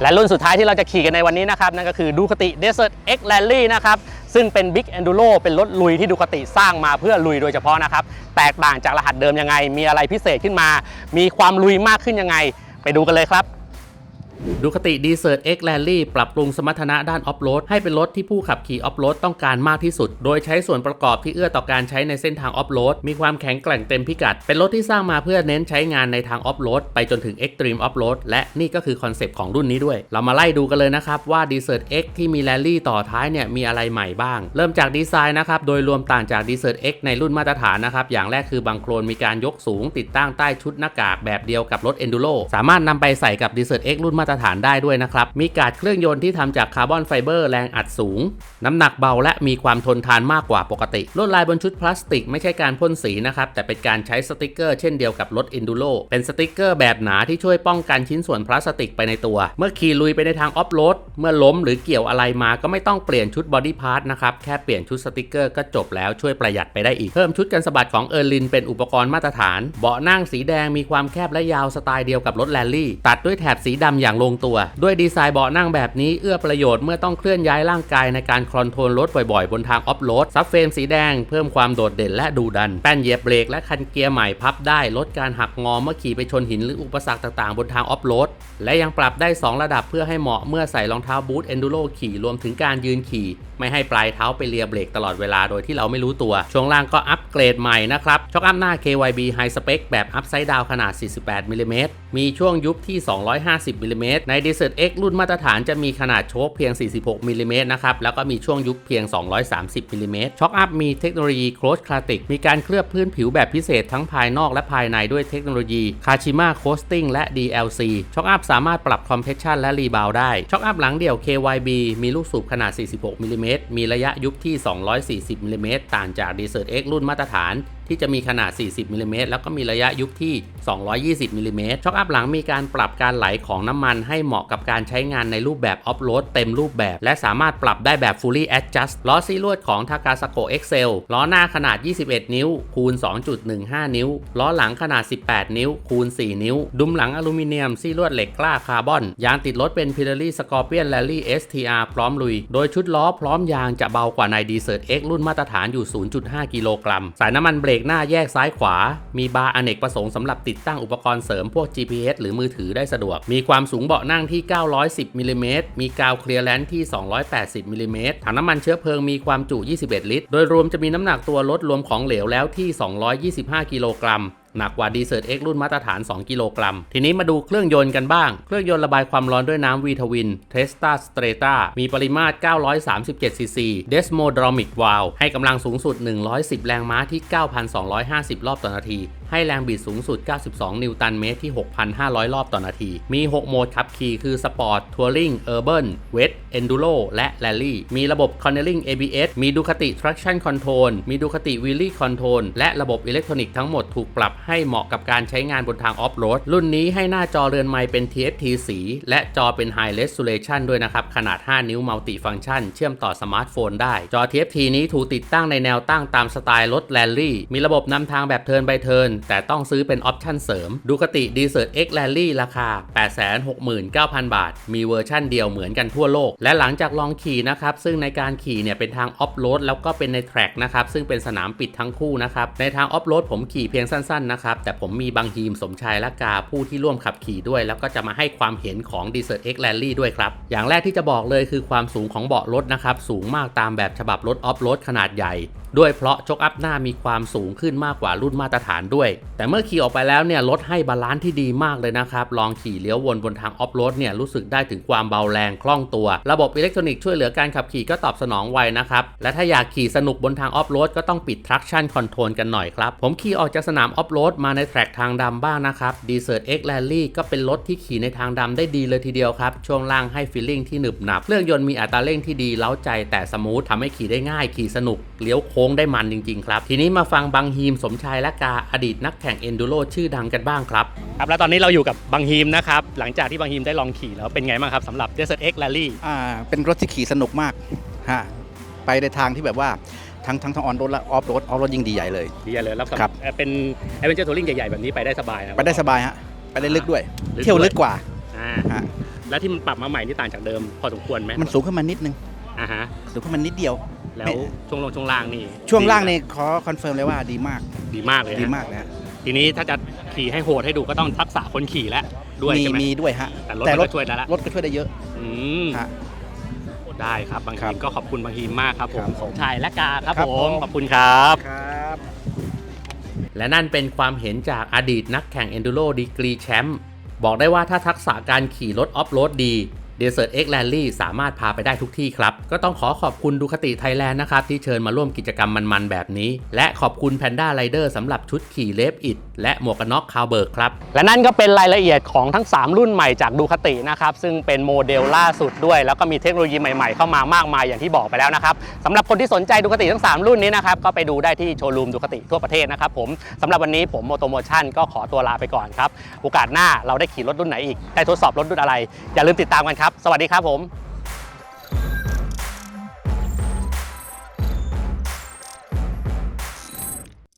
และรุ่นสุดท้ายที่เราจะขี่กันในวันนี้นะครับ นั่นก็คือดูคติ Desert X Rally นะครับ ซึ่งเป็น Big Enduro เป็นรถลุยที่ดูคติสร้างมาเพื่อลุยโดยเฉพาะนะครับ แตกต่างจากรหัสเดิมยังไง มีอะไรพิเศษขึ้นมา มีความลุยมากขึ้นยังไง ไปดูกันเลยครับ ดูคติ d e s e r t X Rally ปรับปรุงสมรรถนะด้านออฟโรดให้เป็นรถที่ผู้ขับขี่ออฟโรดต้องการมากที่สุด โดยใช้ส่วนประกอบที่เอื้อต่อการใช้ในเส้นทางออฟโรดมีความแข็งแกร่งเต็มพิกัด เป็นรถที่สร้างมาเพื่อเน้นใช้งานในทางออฟโรดไปจนถึง Extreme Off Road และนี่ก็คือคอนเซปต์ของรุ่นนี้ด้วย เรามาไล่ดูกันเลยนะครับว่า d e s e r t X ที่มี Rally ต่อท้ายเนี่ยมีอะไรใหม่บ้าง เริ่มจากดีไซน์นะครับโดยรวมต่างจาก d e s e r t X ในรุ่นมาตรฐานนะครับอย่างแรกคือบางโครนมีการยกสูง ติดตั้งใต้ชุดหน้ากากแบบเดียวกับรถ Enduro สามารถนำไปใส่กับ d e s e r t X รุ่นมาตรตรฐานได้ด้วยนะครับ มีกาดเครื่องยนต์ที่ทำจากคาร์บอนไฟเบอร์แรงอัดสูง น้ำหนักเบาและมีความทนทานมากกว่าปกติ ลวดลายบนชุดพลาสติกไม่ใช่การพ่นสีนะครับ แต่เป็นการใช้สติกเกอร์เช่นเดียวกับรถ Enduro เป็นสติกเกอร์แบบหนาที่ช่วยป้องกันชิ้นส่วนพลาสติกไปในตัว เมื่อขี่ลุยไปในทางออฟโรดเมื่อล้มหรือเกี่ยวอะไรมาก็ไม่ต้องเปลี่ยนชุดบอดี้พาร์ทนะครับแค่เปลี่ยนชุดสติกเกอร์ก็จบแล้วช่วยประหยัดไปได้อีกเพิ่มชุดกันสะบัดของเออร์ลินเป็นอุปกรณ์มาตรฐาน เบาะนั่งสีแดงมีความแคบและยาวสไตล์เดียวกับรถแรลลี่ ตัดด้วยแถบสีดำอย่างลงตัว ด้วยดีไซน์เบาะนั่งแบบนี้เอื้อประโยชน์เมื่อต้องเคลื่อนย้ายร่างกายในการคอนโทรลรถบ่อยๆ บนทางออฟโรดซับเฟรมสีแดงเพิ่มความโดดเด่นและดูดัน แป้นเหยียบเบรกและคันเกียร์ใหม่พับได้ลดการหักงอเมื่อขี่ไปชนหินหรืออุปสรรคต่างๆ บนทางออฟโรดและยังปรับได้ 2 ระดับเพื่อให้เหมาะเมื่อใส่รองเท้าบูทเอนดูโรขี่รวมถึงการยืนขี่ ไม่ให้ปลายเท้าไปเลียเบรกตลอดเวลาโดยที่เราไม่รู้ตัว ช่วงล่างก็อัปเกรดใหม่นะครับ ช็อคอัพหน้า KYB High Spec แบบอัพไซด์ดาวขนาด 48มิลลิเมตรมีช่วงยุบที่ 250มิลลิเมตรใน Desert X รุ่นมาตรฐานจะมีขนาดโชคเพียง 46มิลลิเมตรนะครับ แล้วก็มีช่วงยุบเพียง 230มิลลิเมตรช็อคอัพมีเทคโนโลยี Close Clatic มีการเคลือบพื้นผิวแบบพิเศษทั้งภายนอกและภายในด้วยเทคโนโลยี Kashima Coasting และ DLC ช็อคอัพสามารถปรับ Compression และ Rebound ได้ช็อคอัพหลังเดี่ยว KYB มีลูกสูบขนาด 46มิลิเมตรมีระยะยุบที่ 240มิลลิเมตรต่างจาก Desert X รุ่นมาตรฐาน ที่จะมีขนาด 40มิลลิเมตรแล้วก็มีระยะยุบที่ 220มิลลิเมตรช็อคอัพหลังมีการปรับการไหลของน้ำมันให้เหมาะกับการใช้งานในรูปแบบออฟโรดเต็มรูปแบบ และสามารถปรับได้แบบ fully adjust ล้อซีลวดของ Takasako Excel ล้อหน้าขนาด 21 นิ้ว คูณ 2.15 นิ้ว ล้อหลังขนาด 18 นิ้ว คูณ 4 นิ้ว ดุมหลังอลูมิเนียม ซีลวดเหล็กกล้าคาร์บอน ยางติดรถเป็น Pirelli Scorpion Rally STR พร้อมลุย โดยชุดล้อพร้อมยางจะเบากว่าใน Desert X รุ่นมาตรฐานอยู่ 0.5 กิโลกรัม สายน้ำมันเบรกหน้าแยกซ้ายขวา มีบาร์อเนกประสงค์สำหรับติดตั้งอุปกรณ์เสริมพวก GPS หรือมือถือได้สะดวก มีความสูงเบาะนั่งที่ 910มิลลิเมตรมีกาวเคลียร์แลนด์ที่ 280มิลลิเมตรถังน้ำมันเชื้อเพลิงมีความจุ 21 ลิตร โดยรวมจะมีน้ำหนักตัวรถรวมของเหลวแล้วที่ 225 กิโลกรัม หนักกว่า d ีเซ r t X รุ่นมาตรฐาน 2 กิโลกรัม ทีนี้มาดูเครื่องยนต์กันบ้าง เครื่องยนต์ระบายความร้อนด้วยน้ำวีทวิน t e s t a Strata มีปริมาตร 937 ซีซี Desmodromic Valve ให้กำลังสูงสุด 110 แรงม้าที่ 9,250 รอบต่อนาที ให้แรงบิดสูงสุด 92 นิวตันเมตรที่ 6,500 รอบต่อนาที มี 6 โหมดขับขี่คือ Sport Touring Urban Wet Enduro และ Rally มีระบบ Cornering ABS มี Ducati Traction Control มี Ducati Wheelie Control และระบบอิเล็กทรอนิกส์ทั้งหมดถูกปรับให้เหมาะกับการใช้งานบนทางออฟโรด รุ่นนี้ให้หน้าจอเรือนไม้เป็น TFT สี และจอเป็น High Resolution ด้วยนะครับ ขนาด 5 นิ้ว Multi Function เชื่อมต่อสมาร์ทโฟนได้ จอ TFT นี้ถูกติดตั้งในแนวตั้งตามสไตล์รถแรลลี่ มีระบบนำทางแบบเทิน by เทินแต่ต้องซื้อเป็นออปชั่นเสริม ดูคติ Desert X Rally ราคา 869,000 บาท มีเวอร์ชั่นเดียวเหมือนกันทั่วโลก และหลังจากลองขี่นะครับ ซึ่งในการขี่เนี่ยเป็นทางออฟโรดแล้วก็เป็นในแทร็กนะครับ ซึ่งเป็นสนามปิดทั้งคู่นะครับ ในทางออฟโรดผมขี่เพียงสั้นๆนะครับ แต่ผมมีบางทีมสมชายและกาผู้ที่ร่วมขับขี่ด้วย แล้วก็จะมาให้ความเห็นของ Desert X Rally ด้วยครับ อย่างแรกที่จะบอกเลยคือความสูงของเบาะรถนะครับ สูงมากตามแบบฉบับรถออฟโรดขนาดใหญ่ ด้วยเพราะชกอัพหน้ามีความสูงขึ้นมากกว่ารุ่นมาตรฐานด้วย แต่เมื่อขี่ออกไปแล้วเนี่ยรถให้บาลานซ์ที่ดีมากเลยนะครับ ลองขี่เลี้ยววนบนทางออฟโรดเนี่ยรู้สึกได้ถึงความเบาแรงคล่องตัว ระบบอิเล็กทรอนิกส์ช่วยเหลือการขับขี่ก็ตอบสนองไวนะครับ และถ้าอยากขี่สนุกบนทางออฟโรดก็ต้องปิด traction control กันหน่อยครับ ผมขี่ออกจากสนามออฟโรดมาในแทร็กทางดำบ้างนะครับ Desert X Rally ก็เป็นรถที่ขี่ในทางดำได้ดีเลยทีเดียวครับช่วงล่างให้ฟีลลิ่งที่หนึบหนับเครื่องยนต์มีอัตราเร่งที่ดีเล้าใจแต่สมูททำให้ขี่ได้ง่ายขี่สนุกเลี้ยวโคงได้มันจริงๆครับ ทีนี้มาฟังบังฮีมสมชายและกาอดีตนักแข่งเอนดูโรชื่อดังกันบ้างครับ ครับ แล้วตอนนี้เราอยู่กับบังฮีมนะครับ หลังจากที่บังฮีมได้ลองขี่แล้วเป็นไงบ้างครับสำหรับ Desert X Rally อ่าเป็นรถที่ขี่สนุกมากฮะไปในทางที่แบบว่าทั้งทั้งทั้งออนโรดและออฟโรดออฟโรดยิ่งดีใหญ่เลย ดีเลยแล้วครับเอ่อเป็นแอดเวนเจอร์ทัวริงใหญ่ๆแบบนี้ไปได้สบายนะไปได้สบายฮะไปได้ลึกด้วยลึกเที่ยวด้วยลึกกว่าอ่าฮะและที่มันปรับมาใหม่นี่ต่างจากเดิมพอสมควรไหมมันสูงขึ้นมานิดนึงอ่าฮะสูงขึ้นมานิดเดียว แล้วไม่ช่วงลงช่วงล่างนี่ช่วงล่างนี่ขอคอนเฟิร์มเลยว่าดีมากดีมากเลยนะดีมากนะฮะทีนี้ถ้าจะขี่ให้โหดให้ดูก็ต้องทักษะคนขี่แล้วด้วยมีใช่ไหมมีด้วยฮะแต่รถมันก็ช่วยได้ละรถก็ช่วยได้เยอะอืมฮะได้ครับบางครัทีบก็ขอบคุณบางทีมากครับผมครับผมชายและกาครับครับผผมมขอบคุณครับครับ และนั่นเป็นความเห็นจากอดีตนักแข่ง Enduro ดีกรีแชมป์บอกได้ว่าถ้าทักษะการขี่รถออฟโรดดี Desert X Rally สามารถพาไปได้ทุกที่ครับ ก็ต้องขอขอบคุณดูคติไทยแลนด์นะครับ ที่เชิญมาร่วมกิจกรรมมันๆ แบบนี้ และขอบคุณ Panda Rider สำหรับชุดขี่เลฟอิดและหมวกกันน็อกคาวเบิร์กครับ และนั่นก็เป็นรายละเอียดของทั้ง 3 รุ่นใหม่จากดูคตินะครับ ซึ่งเป็นโมเดลล่าสุดด้วย แล้วก็มีเทคโนโลยีใหม่ๆ เข้ามามากมายอย่างที่บอกไปแล้วนะครับสำหรับคนที่สนใจดูคติทั้ง 3 รุ่นนี้นะครับก็ไปดูได้ที่โชว์รูมดูคติทั่วประเทศนะครับผมสำหรับวันนี้ผมโมโตโมชั่นก็ขอตัวลาไปก่อนครับโอกาสหน้าเราได้ขี่รถรุ่นไหนอีกได้ทดสอบรถรุ่นอะไรอย่าลืมติดตามกันครับสวัสดีครับผม